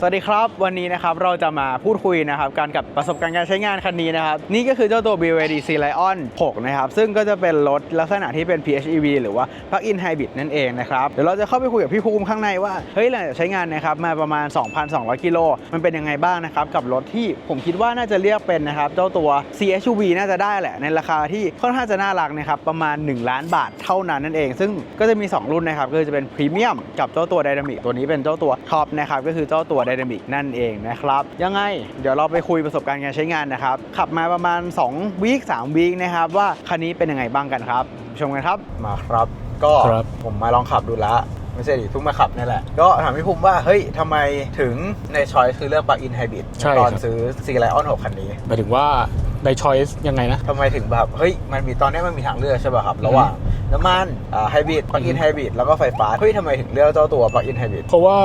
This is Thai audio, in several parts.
สวัสดีครับวันนี้นะครับเราจะมาพูดคุยนะครับการกับประสบการณ์การใช้งานคันนี้นะครับนี่ก็คือเจ้าตัว BYD C Lion 6 นะครับ ซึ่งก็จะเป็นรถลักษณะที่เป็น PHEV หรือว่า Plug-in Hybrid นั่นเองนะครับเดี๋ยวเราจะเข้าไปคุยกับพี่ภูมิข้างในว่าเฮ้ยหลังจากใช้งานนะครับมาประมาณ 2,200 กิโลมันเป็นยังไงบ้างนะครับกับรถที่ผมคิดว่าน่าจะเรียกเป็นนะครับเจ้าตัว CHUV น่าจะได้แหละ ในราคาที่ค่อนข้างจะน่ารักนะครับประมาณ 1 ล้านบาทเท่านั้นนั่นเอง ซึ่งก็จะมี 2 รุ่นนะครับก็คือจะเป็นพรีเมียมกับเจ้าตัวไดนามิกตัวนี้เป็นเจ้าตัวท็อปนะครับก็คือเจ้าตัวไดนามิกนั่นเองนะครับ ยังไงเดี๋ยวเราไปคุยประสบการณ์การใช้งานนะครับ ขับมาประมาณ2วีค3วีคนะครับว่าคันนี้เป็นยังไงบ้างกันครับ ชมกันครับมาครับ ก็ครับผมมาลองขับดูแล้วไม่ใช่ดิเพิ่งมาขับนี่แหละ ก็ถามพี่ภูมิว่า เฮ้ยทำไมถึงในช้อยคือเลือก Plug-in Hybrid ใช่ตอนครับซื้อ C Lion 6คันนี้หมายถึงว่าในช้อยส์ยังไงนะทำไมถึงแบบ เฮ้ย มันมีตอนนี้มันมีทางเลือกใช่ป่ะครับ ระหว่าง น้ำมันอ่าไฮบริดปลั๊กอินอืมไฮบริดแล้วก็ไฟฟ้าเฮ้ยทำไมถึงเลือกเจ้าตัวปลั๊กอินไฮบริดเพราะว่า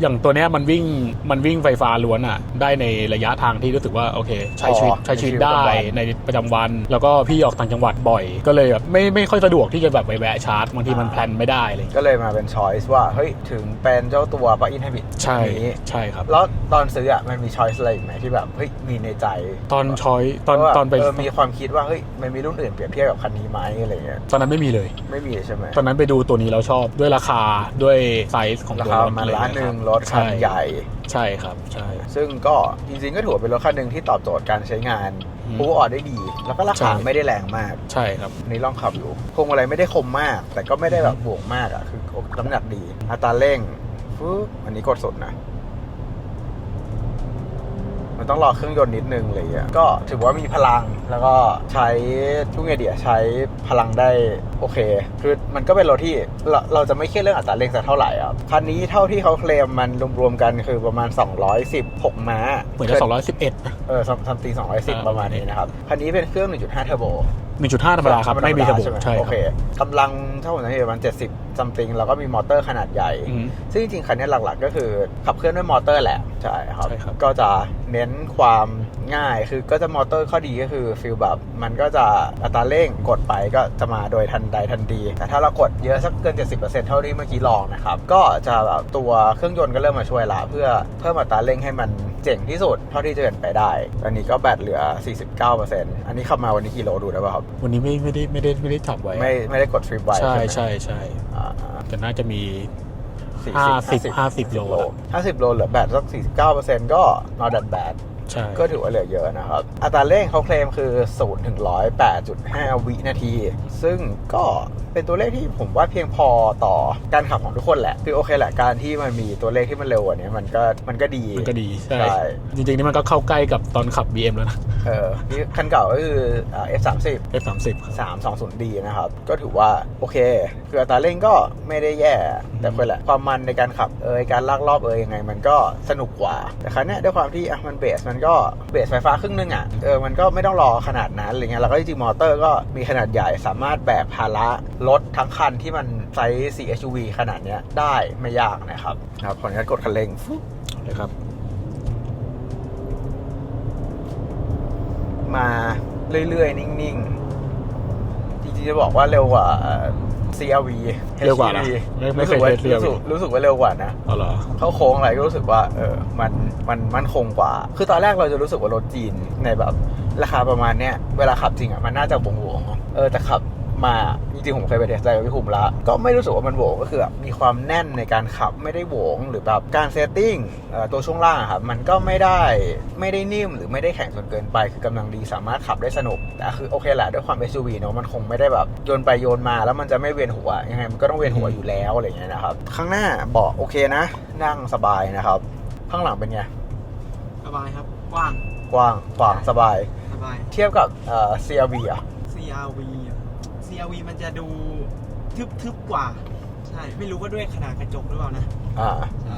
อย่างตัวเนี้ยมันวิ่งมันวิ่งไฟฟ้าล้วนอะได้ในระยะทางที่รู้สึกว่าโอเค ใช้ชีวิตอ๋อใช้ชีวิตในชีวิตได้ประจำวันในประจำวัน แล้วก็พี่ออกต่างจังหวัดบ่อย ก็เลยแบบไม่ไม่ค่อยสะดวกที่จะแบบไปแวะชาร์จบางทีมันแพลนไม่ได้อะไรอย่างเลยก็เลยมาเป็นช้อยส์ว่าเฮ้ยถึงเป็นเจ้าตัวปลั๊กอินไฮบริดใช่นี้ใช่ครับแล้วตอนซื้ออะมันมีช้อยส์อะไรอีกไหมที่แบบเฮ้ยมีในใจ ตอนช้อยตอนว่าตอนไปเออมีความคิดว่าเฮ้ยมันมีรุ่นอื่นเปรียบเทียบกับคันนี้ไหมอะไรเงี้ยตอนนั้นไม่มีเลยไม่มีใช่ไหมตอนนั้นไปดูตัวนี้แล้วชอบด้วยราคาด้วยไซส์ของราตัวคารถประมาณอะไรล้านหเงี้นึ่ยงคบรถคันช่ใหญ่ ใช่ครับใช่ ซึ่งก็จริงๆก็ถือว่าเป็นรถคันหนึ่งที่ตอบโจทย์การใช้งานอืมพูออดได้ดี แล้วก็ราคาใช่ไม่ได้แรงมากใช่ครับ อันนี้ลองขับอยู่พวงมาลัยไม่ได้คมมาก แต่ก็ไม่ได้แบบบวกมากอะคือน้ำหนักดีอัตราเร่งฟึ๊บอันนี้กดสุดนะ มันต้องรอเครื่องยนต์นิดนึงเลยอะก็ถือว่ามีพลังแล้วก็ใช้ทุกไงเดียใช้พลังได้โอเค คือมันก็เป็นรถที่เราเราจะไม่เครียดเรื่องอัตราเร่งสักเท่าไหร่อะคันนี้เท่าที่เขาเคลมมันรวมๆกันคือประมาณ 216 ม้าเหมือนจะ211นะเออซัมติง210 ประมาณนี้นะครับ คันนี้เป็นเครื่อง 1.5 เทอร์โบ1.5ธรรมดาครับ ไม่มีระบบใช่ไหมใช่โอคเครับกำลังเท่าไหร่ประมาณ70ซัมติงแล้วก็มีมอเตอร์ขนาดใหญ่อืมซึ่งจริงๆคันนี้หลักๆ ก็คือขับเคลื่อนด้วยมอเตอร์แหละใช่ครับใช่ครับก็จะเน้นความง่ายคือก็จะมอเตอร์ข้อดีก็คือฟิลแบบมันก็จะอัตราเร่งกดไปก็จะมาโดยทันใดทันทีแต่ถ้าเรากดเยอะสักเกิน 70%เท่าที่เมื่อกี้ลองนะครับ ก็จะแบบตัวเครื่องยนต์ก็เริ่มมาช่วยละเพื่อเพิ่มอัตราเร่งให้มันเจ๋งที่สุดเท่าที่จะเป็นไปได้อันนี้ก็แบตเหลือ 49%อันนี้ขับมาวันนี้กี่โลดูได้ป่ะครับ วันนี้ไม่ไม่ได้ไม่ได้ไม่ได้จับไว้ ไม่ไม่ได้กดทริปไว้ ใช่ไหมใช่ใช่อ่าแต่น่าจะมี40 50 50โล50โลเหลือแบตสัก49%ก็ not that bad ใช่ ก็ถือว่าเหลือเยอะนะครับ อัตราเร่งเขาเคลมคือ 0 ถึง 108.5 วินาที ซึ่งก็เป็นตัวเลขที่ผมว่าเพียงพอต่อการขับของทุกคนแหละ คือโอเคแหละการที่มันมีตัวเลขที่มันเร็วกว่านี้มันก็มันก็ดีมันก็ดีใช่ใช่จริงๆนี่มันก็เข้าใกล้กับตอนขับ BM แล้วนะ เออนี่คันเก่าก็คืออ่า F30 F30 ครับ 320D นะครับ ก็ถือว่าโอเค คืออัตราเร่งก็ไม่ได้แย่ แต่คนแหละความมันในการขับเอยการลากรอบเอยยังไง มันก็สนุกกว่าแต่ครั้งนี้ยด้วยความที่อะมันเบสมันก็เบสไฟฟ้าครึ่งนึงอะเออมันก็ไม่ต้องรอขนาดนั้นอะไรเงี้ยแล้วก็จริงๆมอเตอร์ก็มีขนาดใหญ่สามารถแบกภาระรถทั้งคันที่มันไซส์ 4SUV ขนาดเนี้ยได้ไม่ยากนะครับนะครับขออนุญาตกดคันเร่งฟุ๊บเลยครับ มาเรื่อยๆ นิ่งๆ จริงๆ จะบอกว่าเร็วกว่า CRV เร็วกว่านะ HEV ไม่ไม่รู้สึกว่าเคยเทสรู้สึก CRV รู้สึกว่าเร็วกว่านะเอาเหรอ เข้าโค้งอะไรก็รู้สึกว่าเออมันมันมั่นคงกว่า คือตอนแรกเราจะรู้สึกว่ารถจีนในแบบราคาประมาณเนี้ยเวลาขับจริงอะมันน่าจะวงวงๆเออแต่ขับ มาจริงๆผมเคยไปเทสไดรฟ์กับพี่ภูมิละก็ไม่รู้สึกว่ามันโหวงก็คือแบบมีความแน่นในการขับไม่ได้โหวงหรือแบบการเซตติ้งเอ่อตัวช่วงล่างอะครับมันก็ไม่ได้ไม่ได้นิ่มหรือไม่ได้แข็งจนเกินไป คือกำลังดีสามารถขับได้สนุกแต่คือโอเคแหละด้วยความ SUV เนอะมันคงไม่ได้แบบโยนไปโยนมาแล้วมันจะไม่เวียนหัวยังไงมันก็ต้องเวียนหัวอยู่แล้วอะไรอย่างเงี้ยนะครับข้างหน้าเบาะโอเคนะ นั่งสบายนะครับ ข้างหลังเป็นไงสบายครับกว้างกว้างขวางสบายสบาย เทียบกับเอ่อ CRV อะ CRV อะ CRV มันจะดูทึบๆกว่า ใช่ ไม่รู้ว่าด้วยขนาดกระจกหรือเปล่านะ อ่า ใช่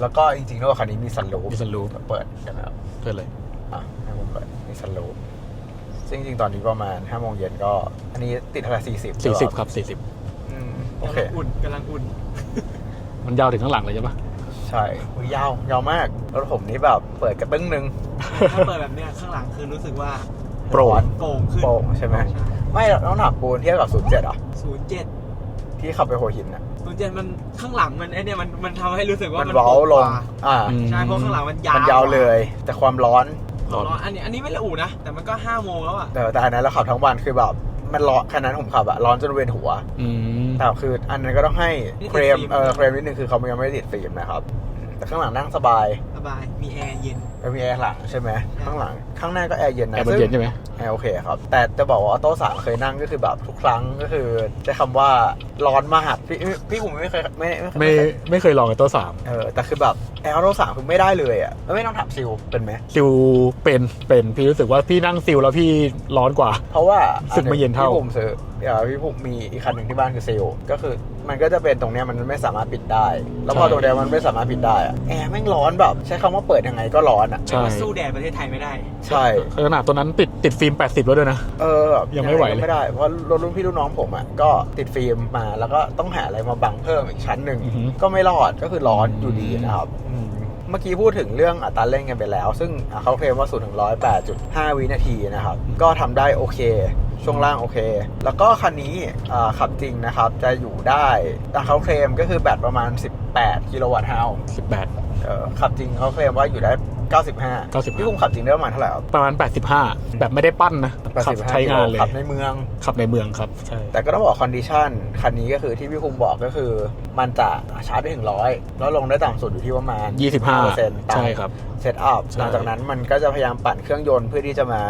แล้วก็จริงๆแล้วคันนี้มีซันรูฟมี sunroof เปิดกันนะครับเพื่อเลย อะให้ผมเปิดมีซันรูฟซึ่งจริงๆตอนนี้ประมาณ5โมงเย็นก็ อันนี้ติดเท่าไหร่40 40ครับอืมโอเคกำลังอุ่นกำลังอุ่น40มันยาวถึงข้างหลังเลยใช่ปะใช่อุ๊ยยาวยาวมากรถผมนี่แบบเปิดกระตึ้งหนึ่งถ้าเปิดแบบเนี้ยข้างหลังคือรู้สึกว่าโปร่งร้อนโป่งขึ้นโปร่งใช่ไหม ไม่ต้องถามปูนเทียบกับ07อะศูนย์เจ็ดที่ขับไปหัวหินอะศูนย์เจ็ดมันข้างหลังมันไอเนี่ยมันมันทำให้รู้สึกว่ามันมันเว้าโป่งลกงว่าอ่าอืมใช่เพราะข้างหลังมันยาวมันยาวเลย แต่ความร้อนร้อนอันนี้อันนี้ไม่ระอุนะ แต่มันก็ห้าโมงแล้วอะแต่แต่อันนั้นเราขับทั้งวันคือแบบมันร้อนขนาดนั้นผมขับอะร้อนจนเวียนหัวอืมแต่คืออันนั้นก็ต้องให้นี่เครมติดฟิล์มเออเครมนิดนึงคือเขายังไม่ได้ติดฟิล์มนะครับอืม แต่ข้างหลังนั่งสบายสบาย มีแอร์เย็นแล้วมีแอร์หลังใช่ไหมข้างหลัง ข้างหน้าก็แอร์เย็นนะแอร์มันเย็นใช่ไหมแอร์โอเคครับ แต่จะบอกว่าออโต้สามเคยนั่งก็คือแบบทุกครั้งก็คือใช้คำว่าร้อนมากพี่พี่ผมไม่เคยไม่ไม่ไม่ไม่เคยลองกับตัวสามเออแต่คือแบบแอร์ออโต้สามคือไม่ได้เลยอะแล้วไม่ต้องถามซิลเป็นไหมซิลเป็นเป็นพี่รู้สึกว่าพี่นั่งซิลแล้วพี่ร้อนกว่า เพราะว่ารู้สึกไม่เย็นเท่าพี่ผมซื้อเอ่อพี่ผมมีอีกคันหนึ่งที่บ้านคือซิลก็คือ มันก็จะเป็นตรงเนี้ยมันไม่สามารถปิดได้ แล้วพอตรงเนี้ยมันไม่สามารถปิดได้อะแอร์แม่งร้อนแบบ ใช้คำว่าเปิดยังไงก็ร้อนอะ ใช่สู้แดดประเทศไทยไม่ได้ ใช่ขนาดตัวนั้นติดติดฟิล์ม 80 แล้วด้วยนะ เออแบบยังไม่ไหวเลย ก็ไม่ได้ เพราะรถรุ่นพี่รุ่นน้องผมอะก็ติดฟิล์มมาแล้วก็ต้องหาอะไรมาบังเพิ่มอีกชั้นหนึ่ง อือหือ ก็ไม่รอดก็คือร้อนอยู่ดีอืมนะครับอืม เมื่อกี้พูดถึงเรื่องอัตราเร่งกันไปแล้ว ซึ่งเขาเคลมว่า0ูนย์ถึงร้อยแปดจุดห้าวินาทีนะครับ ก็ทำได้โอเค ช่วงล่างโอเค แล้วก็คันนี้อ่าขับจริงนะครับ จะอยู่ได้แต่เขาเคลมก็คือแบตประมาณ 18 กิโลวัตต์ฮาว18เอ่อขับจริงเขาเคลมว่าอยู่ได้ 95 95 พี่คุมขับจริงได้ประมาณเท่าไหร่ครับประมาณ 85 แบบไม่ได้ปั้นนะขับ85ใช้งานเลยขับในเมือง ขับในเมืองครับใช่แต่ก็ต้องบอกคอนดิชันคันนี้ก็คือที่พี่คุมบอกก็คือ มันจะชาร์จได้ถึงร้อยแล้วลงได้ต่ำสุดอยู่ที่ประมาณ25ใช่ครับเซตอัพใช่หลังจากนั้นมันก็จะพยายามปั่นเครื่องยนต์เพื่อที่จะมา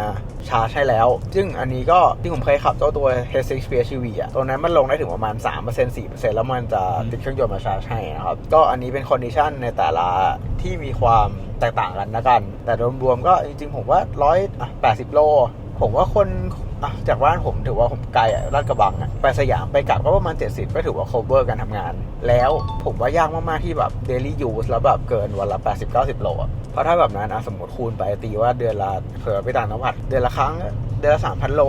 ชาร์จให้แล้ว ซึ่งอันนี้ก็ที่ผมเคยขับเจ้าตัว H6 PHEV อะตัวนั้นมันลงได้ถึงประมาณ 3% 4%แล้วมันจะติดเครื่องยนต์มาชาร์จให้นะครับ ก็อันนี้เป็นคอนดิชันในแต่ละที่มีความ แตกต่างกันนะกัน แต่รวมๆก็จริงๆ ผมว่าร้อยแปดสิบโล ผมว่าคน อะจากบ้านผมถือว่าผมไกลอะลาดกระบังอะไปสยามไปกลับก็ประมาณ 70 ก็ถือว่า cover การทำงาน แล้วผมว่ายากมากๆที่แบบ daily use แล้วแบบเกินวันละ 80-90 โลอะเพราะถ้าแบบนั้นอะสมมติคูณไปตีว่าเดือนละเผื่อไปต่างจังหวัดเดือนละครั้งเดือนละ3,000โล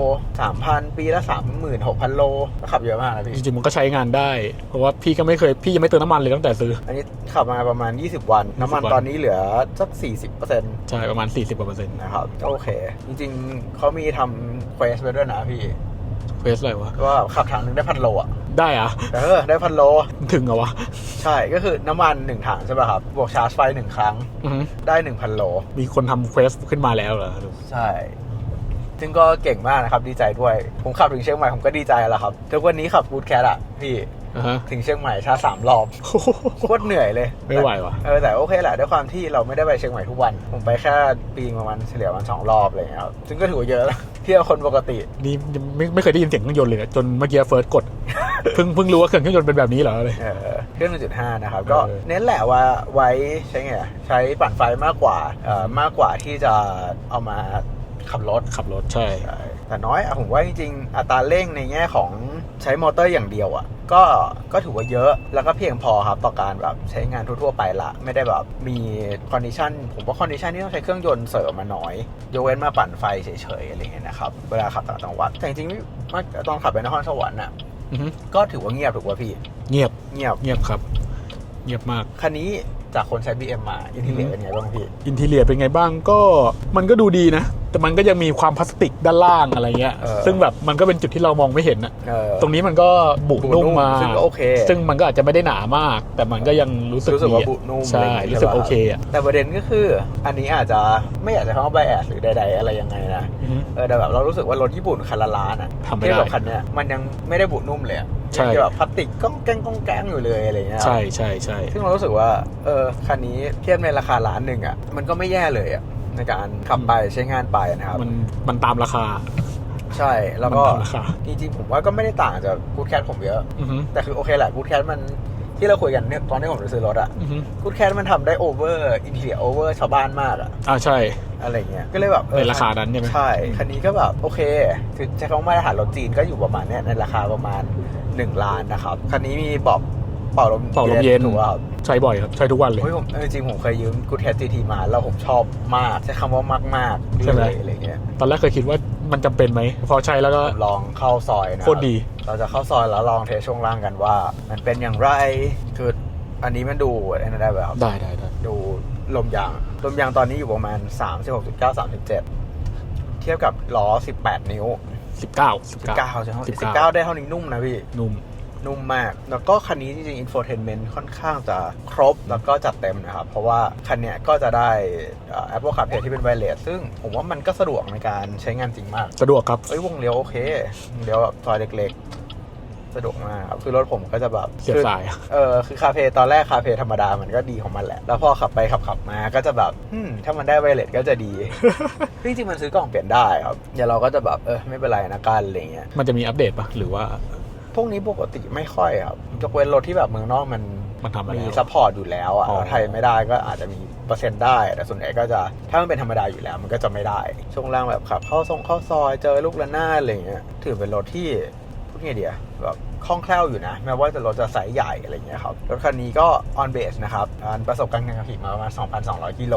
3,000ปีละ36,000โลก็ขับเยอะมากนะจพี่ริงๆมันก็ใช้งานได้ เพราะว่าพี่ก็ไม่เคยพี่ยังไม่เติมน้ำมันเลยตั้งแต่ซื้อ อันนี้ขับมาประมาณ 20 วัน น้ำมัน20วันตอนนี้เหลือสัก 40%ใช่ ประมาณ 40กว่าเปอร์เซ็นต์นะครับก็โอเค จริงๆเขามีทำเควสไปด้วยนะพี่เฟสอะไรวะ ว่าขับถังหนึงได้พันโลอะได้อะเออได้พันโล ถึงเหรอวะใช่ก็คือน้ำมันหนึ่งถังใช่ป่ะครับ บวกชาร์จไฟหนึ่งครั้ง อือฮึได้หนึ่งพันโล มีคนทำเควสขึ้นมาแล้วเหรอใช่ ซึ่งก็เก่งมากนะครับ ดีใจด้วย ผมขับถึงเชียงใหม่ผมก็ดีใจแล้วครับ ทุกวันนี้ขับกูดแคทอะพี่ อ่าฮะถึงเชียงใหม่ชาร์จสามรอบโอ้โหโคตรเหนื่อยเลยไม่ไหวว่ะ เออแต่โอเคแหละด้วยความที่เราไม่ได้ไปเชียงใหม่ทุกวัน ผมไปแค่ปีประมาณเฉลี่ยประมาณสองรอบอะไรอย่างเงี้ยครับ ซึ่งก็ถือว่าเยอะแล้ว เที่ยวคนปกติ นี่ยังไม่ไม่เคยได้ยินเสียงเครื่องยนต์เลยนะจนเมื่อกี้เฟิร์สกด เพิ่งเพิ่งรู้ว่าเครื่องยนต์เป็นแบบนี้เหรอเลยเออเครื่อง1.5 นะครับ ก็เออ เน้นแหละว่าไว้ใช้ไงอะใช้ปั่นไฟมากกว่าเอ่อมากกว่าที่จะเอามาขับรถขับรถใช่ ใช่แต่น้อยอะผมว่าจริงๆ อัตราเร่งในแง่ของใช้มอเตอร์อย่างเดียวอะ ก็ก็ถือว่าเยอะแล้วก็เพียงพอครับต่อการแบบใช้งานทั่วๆไปละ ไม่ได้แบบมีคอนดิชันผมว่าคอนดิชันที่ต้องใช้เครื่องยนต์เสริมมาน้อยยกเว้นมาปั่นไฟเฉยๆอะไรเงี้ยนะครับเวลาขับต่างจังหวัดแต่จริงๆไม่ตอนขับไปนครสวรรค์อะอือฮึก็ถือว่าเงียบถูกป่ะพี่ เงียบเงียบเงียบครับ เงียบมากคันนี้จากคนใช้ BM มาอินทีเลียเป็นไงบ้างพี่อินทีเลียเป็นไงบ้างก็มันก็ดูดีนะ แต่มันก็ยังมีความพลาสติกด้านล่างอะไรเงี้ย เออซึ่งแบบมันก็เป็นจุดที่เรามองไม่เห็นอะเออตรงนี้มันก็บุบุนุ่มนุ่มมาซึ่งก็โอเค ซึ่งมันก็อาจจะไม่ได้หนามาก แต่มันก็ยังรู้สึกรู้สึกว่าดีอะบุนุ่มใช่อะไรอย่างงี้รู้สึกใช่ปะ โอเคอะแต่ประเด็นก็คือ อันนี้อาจจะไม่อยากจะคำว่าไบแอสหรือใด ๆ อะไรยังไงนะ อือฮึ เออแต่แบบเรารู้สึกว่ารถญี่ปุ่นคันละล้านอะทำไม่เทียบได้กับคันเนี้ยมันยังไม่ได้บุนุ่มเลยอะใช่ ยังแบบพลาสติกก้องแกงก้องแกงอยู่เลยอะไรเงี้ยใช่ใช่ใช่ซึ่งเรารู้สึกว่าเออคันนี้เทียบในราคาล้านหนึ่งอะมันก็ไม่แย่เลยอะ ในการขับไปใช้งานไปนะครับ มันมันตามราคา ใช่แล้วก็มันตามราคาจริงๆผมว่าก็ไม่ได้ต่างจากกูดแคทผมเยอะอือฮึแต่คือโอเคแหละกูดแคทมันที่เราคุยกันเนี่ยตอนที่ผมไปซื้อรถอะอือฮึกูดแคทมันทำได้โอเวอร์อินเทียโอเวอร์ชาวบ้านมากอะอ่าใช่ อะไรเงี้ยก็เลยแบบเออในราคานั้นใช่ไหมใช่ คันนี้ก็แบบโอเคคือใช้คำว่ามาตรฐานรถจีนก็อยู่ประมาณเนี้ยในราคาประมาณ 1 ล้านนะครับ คันนี้มีบอก เป่าลมเป่าลมเย็นถูกป่ะครับใช้บ่อยครับ ใช้ทุกวันเลยเฮ้ยผมเออจริงๆผมเคยยืมกูดแคทจีทีมาแล้วผมชอบมาก ใช้คำว่ามากมากๆใช่ไหมเลยอะไรเงี้ยตอนแรกเคยคิดว่ามันจำเป็นไหม พอใช้แล้วก็ผมลองเข้าซอยนะโคตรดี เราจะเข้าซอยแล้วลองเทสช่วงล่างกันว่า มันเป็นอย่างไรคืออันนี้มันดูไอ้นั่นได้แบบได้ได้ได้ดูลมยางลมยางตอนนี้อยู่ประมาณ 36.9 37 เทียบกับล้อ 18 นิ้วสิบเก้าสิบเก้า19ใช่ไหม19 19 ได้เท่านี้นุ่มนะพี่นุ่ม นุ่มมาก แล้วก็คันนี้จริงๆ infotainment ค่อนข้างจะครบแล้วก็จัดเต็มนะครับ เพราะว่าคันเนี้ยก็จะได้เอ่อ Apple CarPlay ที่เป็น wireless ซึ่งผมว่ามันก็สะดวกในการใช้งานจริงมาก สะดวกครับ เอ้ยวงเลี้ยวโอเควงเลี้ยวแบบซอยเล็กๆสะดวกมากครับคือรถผมก็จะแบบเสียบคือสายอะเออคือคาเฟ่ตอนแรกคาเฟ่ธรรมดามันก็ดีของมันแหละ แล้วพอขับไปขับขับมาก็จะแบบอืมถ้ามันได้ไวเลสก็จะดีจริงๆมันซื้อกล่องเปลี่ยนได้ครับเดี๋ยวเราก็จะแบบเออไม่เป็นไรนะกันอะไรเงี้ยมันจะมีอัปเดตปะหรือว่า พวกนี้ปกติไม่ค่อยครับยกเว้นรถที่แบบเมืองนอกมันมันทำมาแล้วมีซัพพอร์ตอยู่แล้วอะอ๋อแล้วไทยไม่ได้ก็อาจจะมีเปอร์เซ็นต์ได้ แต่ส่วนใหญ่ก็จะถ้ามันเป็นธรรมดาอยู่แล้ว มันก็จะไม่ได้ ช่วงล่างแบบขับเข้าทรงเข้าซอยเจอลูกระนาดอะไรเงี้ยถือเป็นรถที่พูดไงเดียแบบ คล่องแคล่วอยู่นะ แม้ว่าจะรถจะไซส์ใหญ่อะไรเงี้ยครับ รถคันนี้ก็ on base นะครับการประสบการณ์การขับขี่มาประมาณ 2,200 กิโล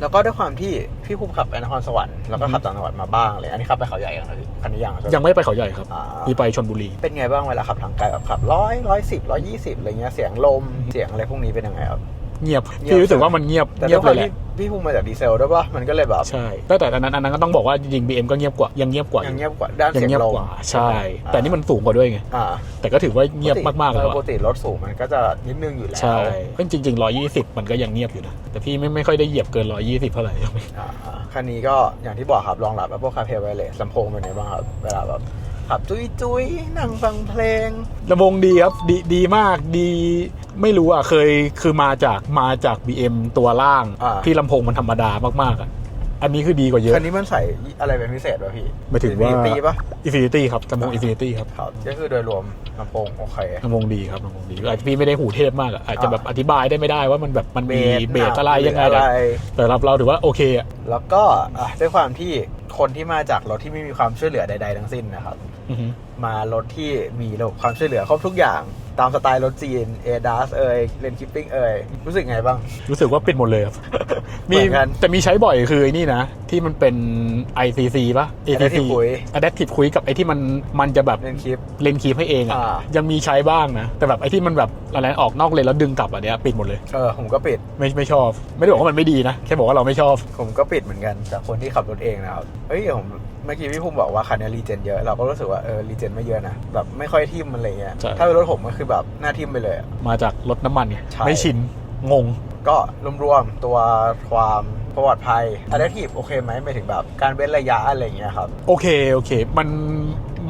แล้วก็ด้วยความที่พี่ภูมิขับไปนครสวรรค์แล้วก็ขับต่างจังหวัดมาบ้างเลยอันนี้ขับไปเขาใหญ่ยังเลยคันนี้ยังใช่ไหมยังไม่ไปเขาใหญ่ครับอ่ามีไปชนบุรี เป็นไงบ้างเวลาขับทางไกลแบบขับร้อยร้อยสิบร้อยยี่สิบอะไรเงี้ยเสียงลมเสียงอะไรพวกนี้เป็นยังไงครับ เงียบเงียบ พี่รู้สึกว่ามันเงียบแต่เงีด้วยยบคเลวามยแหละที่พี่ภูมิมาจากดีเซลด้วยปะมันก็เลยแบบใช่แต่แต่อันนั้นอันนั้นก็ต้องบอกว่าจริงๆ BM ก็เงียบกว่ายังเงียบกว่าอยังยู่เงียบกว่าด้านยังเสียงเงียบลมกว่าใช่ อ่า แต่นี่มันสูงกว่าด้วยไงอ่าแต่ก็ถือว่าเงียบมากๆแล้วปกอะติรถสูงมันก็จะนิดนึงอยู่แล้วใช่เอ้ยจริงๆ120 มันก็ยังเงียบอยู่นะแต่พี่ไม่ไม่ค่อยได้เหยียบเกิน120เท่าไหร่อ่าคันนี้ก็อย่างที่บอกครับรองรับ Apple CarPlay Wireless ลำโพงเป็นไงบ้างครับเวลาแบบขับจุยจุยๆนั่งฟังเพลง ลำโพงดีครับดีดีมากดี ไม่รู้อะเคยคือมาจากมาจาก BM ตัวล่าง อ่า ที่ลำโพงมันธรรมดามากๆอะอันนี้คือดีกว่าเยอะ คันนี้มันใส่อะไรเป็นพิเศษป่ะพี่หมายถึงว่า ตีปะ Infinity ครับลำโพง Infinity ครับครับก็คือโดยรวมลำโพงโอเค ลำโพงดีครับลำโพงดีอาจจะพี่ไม่ได้หูเทพมากอะอาจจะแบบอธิบายได้ไม่ได้ว่ามันแบบมันมีเบสอะไรยังไงอะแต่ไร แต่เราเราถือว่าโอเคอะแล้วก็อะด้วยความที่คนที่มาจากรถที่ไม่มีความช่วยเหลือใด ๆ ทั้งสิ้นนะครับ อือฮึมารถที่มีระบบความช่วยเหลือครบทุกอย่าง ตามสไตล์รถจีน ADAS เอ่ยเลนคิปปิ้งเอ่ยรู้สึกไงบ้าง รู้สึกว่าปิดหมดเลยครับ มีเหมือนกันแต่มีใช้บ่อยคือไอ้นี่นะ ที่มันเป็น ICC ป่ะ ACC Adaptive Cruise Adaptive Cruise กับไอ้ที่มันมันจะแบบเลนคิปเลนคีบให้เองอะอ่ายังมีใช้บ้างนะ แต่แบบไอ้ที่มันแบบอะไรออกนอกเลนแล้วดึงกลับอันเนี้ยปิดหมดเลยเออผมก็ปิดไม่ไม่ชอบ ไม่ได้บอกว่ามันไม่ดีนะ แค่บอกว่าเราไม่ชอบ ผมก็ปิดเหมือนกันจากคนที่ขับรถเองนะครับเฮ้ยผม เมื่อกี้พี่ภูมิบอกว่าคันนี้รีเจนเยอะเราก็รู้สึกว่าเออรีเจนไม่เยอะนะแบบไม่ค่อยทิ่มอะไรเงี้ยใช่ ถ้าเป็นรถผมก็คือแบบหน้าทิ่มไปเลยอะ มาจากรถน้ำมันไงใช่ ไม่ชิน งง ก็รวมๆตัวความปลอดภัยอะแดปทีฟโอเคไหมหมายถึงแบบการเว้นระยะอะไรเงี้ยครับโอเค โอเค มัน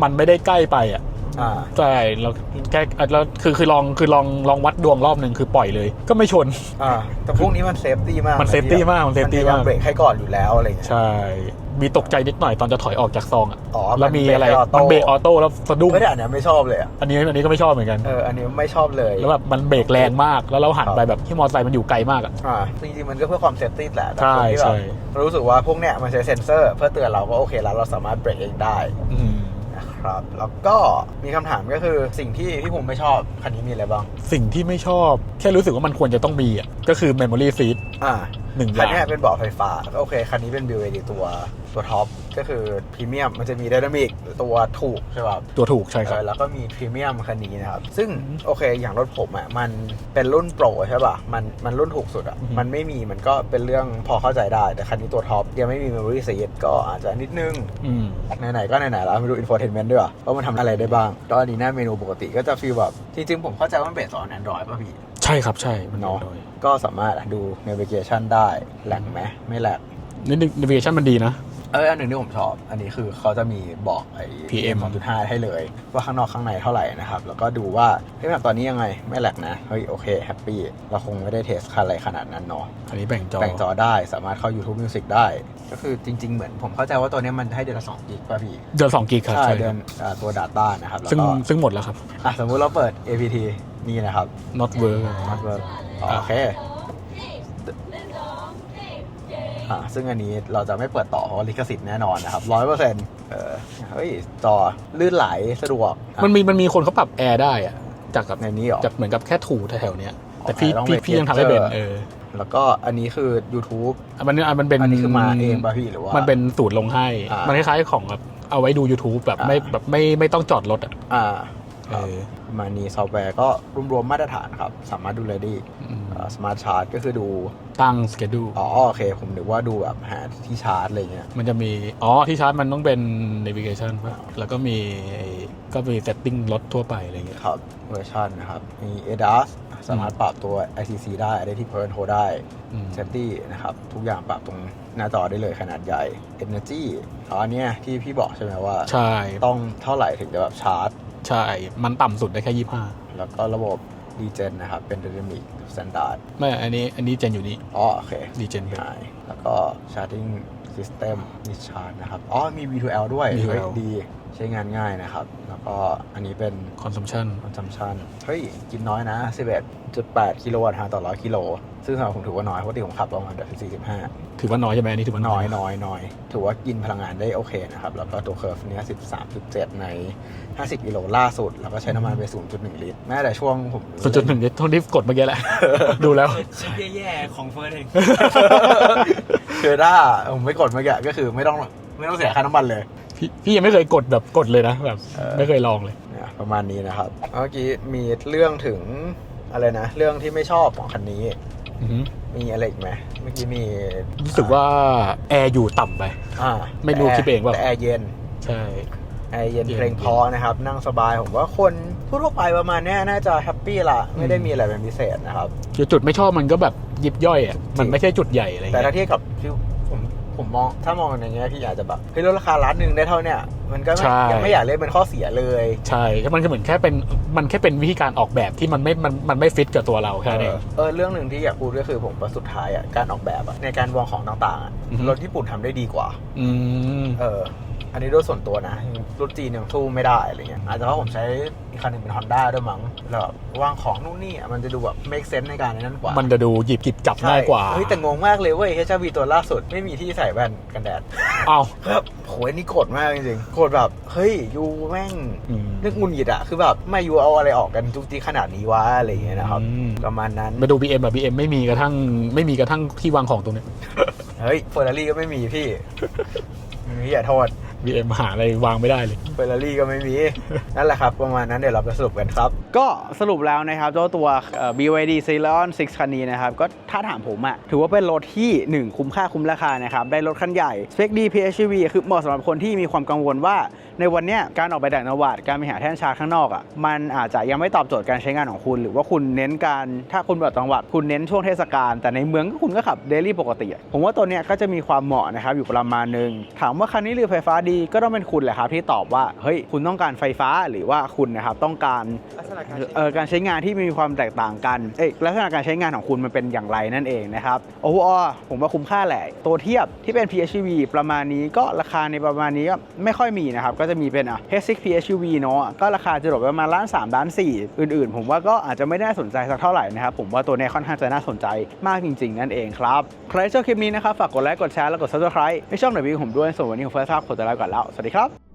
มันไม่ได้ใกล้ไปอะ อ่าใช่เราแค่แล้วคือคือลองคือลองลองวัดดวงรอบหนึ่งคือปล่อยเลย ก็ไม่ชน อ่าแต่พวกนี้มันเซฟตี้มากมัน safety มากมัน safety พยยมาก เบรกให้ก่อนอยู่แล้วอะไรเงี้ยใช่ มีตกใจนิดหน่อยตอนจะถอยออกจากซองอะอ๋อแล้วมีอะไรมันเบรกออโต้มันเบรกออโต้แล้วสะดุ้งไม่ได้อันเนี้ยไม่ชอบเลยอะอันนี้อันนี้ก็ไม่ชอบเหมือนกันเอออันนี้ไม่ชอบเลยแล้วแบบมันเบรกแรงมากแล้วเราหันไปแบบที่มอเตอร์ไซค์มันอยู่ไกลมากอะอ่าจริงๆมันก็เพื่อความเซฟตี้แหละแต่ใช่คนที่แบบใช่รู้สึกว่าพวกเนี้ยมันใช้เซ็นเซอร์ เพื่อเตือนเราก็โอเคแล้วเราสามารถเบรกเองได้อืมนะ ครับ แล้วก็มีคำถามก็คือสิ่งที่พี่ภูมิไม่ชอบคันนี้มีอะไรบ้าง สิ่งที่ไม่ชอบแค่รู้สึกว่ามันควรจะต้องมีอะก็คือ memory seat อ่าหนึ่งอคันย่างเนี้ยเป็นเบาะไฟฟ้าก็โอเค คันนี้เป็นบิวเอดีตัวตัวท็อป ก็คือพรีเมียมมันจะมีไดนามิกตัวถูกใช่ป่ะตัวถูกใช่ครับเออแล้วก็มีพรีเมียมคันนี้นะครับ ซึ่งโอเคอย่างรถผมอะมันเป็นรุ่นโปรใช่ป่ะมันมันรุ่นถูกสุดอะอือฮึมันไม่มีมันก็เป็นเรื่องพอเข้าใจได้ แต่คันนี้ตัวท็อปยังไม่มี memory seat ก็อาจจะนิดนึงอืมไหนๆก็ไหนๆแล้วมาดู infotainment ด้วยว่ามันทำอะไรได้บ้างก็อันนี้หน้าเมนูปกติก็จะฟีลแบบจริงๆผมเข้าใจว่ามันเบสออน Android ป่ะพี่ใช่ครับใช่มันเนาะโดยก็สามารถดู navigation ได้แหลกไหมไม่แหลกนี่ navigation มันดีนะ เอออันหนึ่งที่ผมชอบ อันนี้คือเขาจะมีบอกไอ้ PM 2.5 ให้เลย ว่าข้างนอกข้างในเท่าไหร่นะครับ แล้วก็ดูว่าเฮ้ยแบบตอนนี้ยังไงไม่แหลกนะ เฮ้ยโอเคแฮปปี้เราคงไม่ได้เทสคันอะไรขนาดนั้นเนาะอันนี้แบ่งจอแบ่งจอได้สามารถเข้า YouTube Music ได้ ก็คือจริง ๆ เหมือนผมเข้าใจว่าตัวเนี้ยมันให้เดือนละ2กิกป่ะพี่ เดือนสองกิกครับใช่ใช่เดืคอรันบอ่าตัว Data นะครับแล้วซึ่งก็ซึ่งหมดแล้วครับอะสมมุติเราเปิด APT นี่นะครับ not work มาเปิดอ๋อโอเค อ่าซึ่งอันนี้เราจะไม่เปิดต่อเพราะว่าลิขสิทธิ์แน่นอนนะครับร้อยเปอร์เซ็นต์เออเฮ้ยจอลื่นไหลสะดวกอะมันมีมันมีคนเขาปรับแอร์ได้อะจากกับในนี้เหรอ จากเหมือนกับแค่ถูแถวๆเนี้ยแต่พี่ต้องพี่ไปพี่ยังทำไม่เป็นเจอเออแล้วก็อันนี้คือ YouTube อันมันอันมันเป็นอันนี้คือมาเองป่ะพี่หรือว่ามั นเป็นสูตรลงให้ อ่ามัมันคล้ายๆของแบบเอาไว้ดู YouTube แบบอ่า ไม่แบบไม่ไม่ต้องจอดรถอะ อ่า ครัเอบอประมาณนี้ซอฟต์แวร์ก็รวมๆมาตรฐานครับ สามารถดูเลยได้อืมสมาร์ทชาร์จก็คือดูตั้งสเกดูอ๋อโอเค ผมนึกว่าดูแบบหาที่ชาร์จอะไรเงี้ย มันจะมี อ๋อ ที่ชาร์จมันต้องเป็น navigation ป่ะ แล้วก็มีไอ้ก็มี setting รถทั่วไปอะไรเงี้ย ครับ เวอร์ชันนะครับ มี ADAS สามารถปรับตัว ICC ได้ Adaptive Current Hold ได้อืม Safety นะครับ ทุกอย่างปรับตรงหน้าจอได้เลยขนาดใหญ่ Energy อ๋ออันเนี้ยที่พี่บอกใช่ไหมว่า ใช่ ต้องเท่าไหร่ถึงจะแบบชาร์จ ใช่ มันต่ำสุดได้แค่ยี่ห้าแล้วก็ระบบ Degen นะครับ เป็น Dynamic Standard ไม่ อันนี้ อันนี้เจนอยู่นี่อ๋อโอเคดีเจนหายแล้วก็ Charging System มีชาร์จนะครับ อ๋อ มี V2L ด้วย V2L เฮ้ยดีใช้งานง่ายนะครับ แล้วก็อันนี้เป็น consumption consumption เฮ้ย กินน้อยนะ 11.8 กิโลวัตต์ต่อ 100 กิโล ซึ่งสำหรับผมถือว่าน้อย ปกติผมขับประมาณแบบ45ถือว่าน้อยใช่ไหมอันนี้ถือว่าน้น้ออยยน้อยน้อย ถือว่ากินพลังงานได้โอเคนะครับ แล้วก็ตัวเคอร์ฟเนี้ย13.7 ใน 50 กิโลล่าสุด แล้วก็ใช้น้ำมันไป 0.1 ลิตร แม้แต่ช่วงผมส่วนจุดหนึ่งเท่าที่กดเมื่อกี้แหละ ดูแล้วชุดแย่ๆของเฟิร์สเอง คือถ้าผมไม่กดเมื่อกี้ก็คือไม่ต้องไม่ต้องเสียค่าน้ำมันเลย พี่พี่ยังไม่เคยกดแบบกดเลยนะแบบเออ ไม่เคยลองเลย เนี่ยประมาณนี้นะครับเมื่อกี้มีเรื่องถึงอะไรนะ เรื่องที่ไม่ชอบของคันนี้ อือหือมีอะไรอีกไหมเมื่อกี้มีรู้สึกว่าแอร์อยู่ต่ำไป อ่าไม่รู้แต่คิดเองเปล่า แต่แอร์เย็น ใช่ แอร์เย็นเย็นเพลงเพอนะครับ นั่งสบายผมว่าคนทั่วๆไปประมาณเนี้ยน่าจะแฮปปี้ละไม่ได้อืมมีอะไรเป็นพิเศษนะครับคือจุดไม่ชอบมันก็แบบยิบย่อยอะมันไม่ใช่จุดใหญ่อะไรแต่เงี้ถ้ายเทียบกับที่ผมผมมองถ้ามองในแง่ที่อยากจะแบบเฮ้ยลดราคาล้านหนึ่งได้เท่าเนี้ยมันก็ไม่ใช่ยังไม่อยากเล่นเป็นข้อเสียเลย ใช่ก็มันก็เหมือนแค่เป็นมันแค่เป็นวิธีการออกแบบที่มันไม่มันมันไม่ฟิตกับตัวเราแค่นั้นเองเออเรื่องหนึ่งที่อยากพูดก็คือผมว่าสุดท้ายอะการออกแบบอะในการวางของต่างๆอะอือฮึรถญี่ปุ่นทำได้ดีกว่า อืมเออ อันนี้โดยส่วนตัวนะรถจีนยังสู้ไม่ได้อะไรเงี้ยอาจจะเพราะผมใช้อีกคันหนึ่งเป็น Honda ด้วยมั้งแล้วแบบวางของนู่นนี่อะมันจะดูแบบ make sense ในการนั้นกว่ามันจะดูหยิบกิบจับง่ายกว่าใช่เฮ้ยแต่งงมากเลยเว้ย HRV ตัวล่าสุดไม่มีที่ใส่แว่นกันแดดเอาครับโหยนี่โกรธมากจริงๆโกรธแบบเฮ้ยยูแม่งอืมนึกงุนหงิดอะคือแบบไม่ยูเอาอะไรออกกันทุกทีขนาดนี้วะอะไรอย่างเงี้ยนะครับอืมประมาณนั้นมาดู BM แบบ BM ไม่มีกระทั่งไม่มีกระทั่งที่วางของตรงเนี้ยเฮ้ยเฟอร์รารี่ก็ไม่มีพี่มีอย่าโทษ BM หาอะไรวางไม่ได้เลยเฟอร์รารี่ก็ไม่มี นั่นแหละครับ ประมาณนั้นเดี๋ยวเราไปสรุปกันครับ ก็สรุปแล้วนะครับเจ้าตัวเอ่อ BYD Ceylon 6 คันนี้นะครับ ก็ถ้าถามผมอะถือว่าเป็นรถที่ 1 คุ้มค่าคุ้มราคานะครับ ได้รถคันใหญ่ สเปคดี PHEV คือเหมาะสำหรับคนที่มีความกังวลว่า ในวันเนี้ยการออกไปต่างจังหวัดการไปหาแท่นชาร์จข้างนอกอะมันอาจจะยังไม่ตอบโจทย์การใช้งานของคุณ หรือว่าคุณเน้นการถ้าคุณแบบจังหวัดคุณเน้นช่วงเทศกาลแต่ในเมืองก็คุณก็ขับเดลี่ปกติอะผมว่าตัวเนี้ยก็จะมีความเหมาะนะครับอยู่ประมาณนึงถามว่าคันนี้หรือไฟฟ้าดีก็ต้องเป็นคุณแหละครับที่ตอบว่าเฮ้ยคุณต้องการไฟฟ้าหรือว่าคุณนะครับต้องการลักษณะการเออการใช้งานที่มีความแตกต่างกันเอ้ยลักษณะการใช้งานของคุณมันเป็นอย่างไรนั่นเองนะครับโอเวอร์ผมว่าคุ้มค่าแหละ ตัวเทียบที่เป็น PHEV ประมาณนี้ก็ราคาในประมาณนี้ก็ไม่ค่อยมีนะครับก็จะมีเป็นอะ H6 PHEV เนาะก็ราคาจะตกประมาณล้าน3ล้าน4อื่น ๆ ผมว่าก็อาจจะไม่น่าสนใจสักเท่าไหร่นะครับผมว่าตัวเนี้ยค่อนข้างจะน่าสนใจมากจริง ๆ นั่นเองครับใครชอบคลิปนี้นะครับฝากกดไลค์กดแชร์แล้วกด subscribe ให้ช่องหน่อยวิวผมด้วยส่วนวันนี้ผมเฟิร์สครับขอตัวลาไปก่อนแล้ว สวัสดีครับ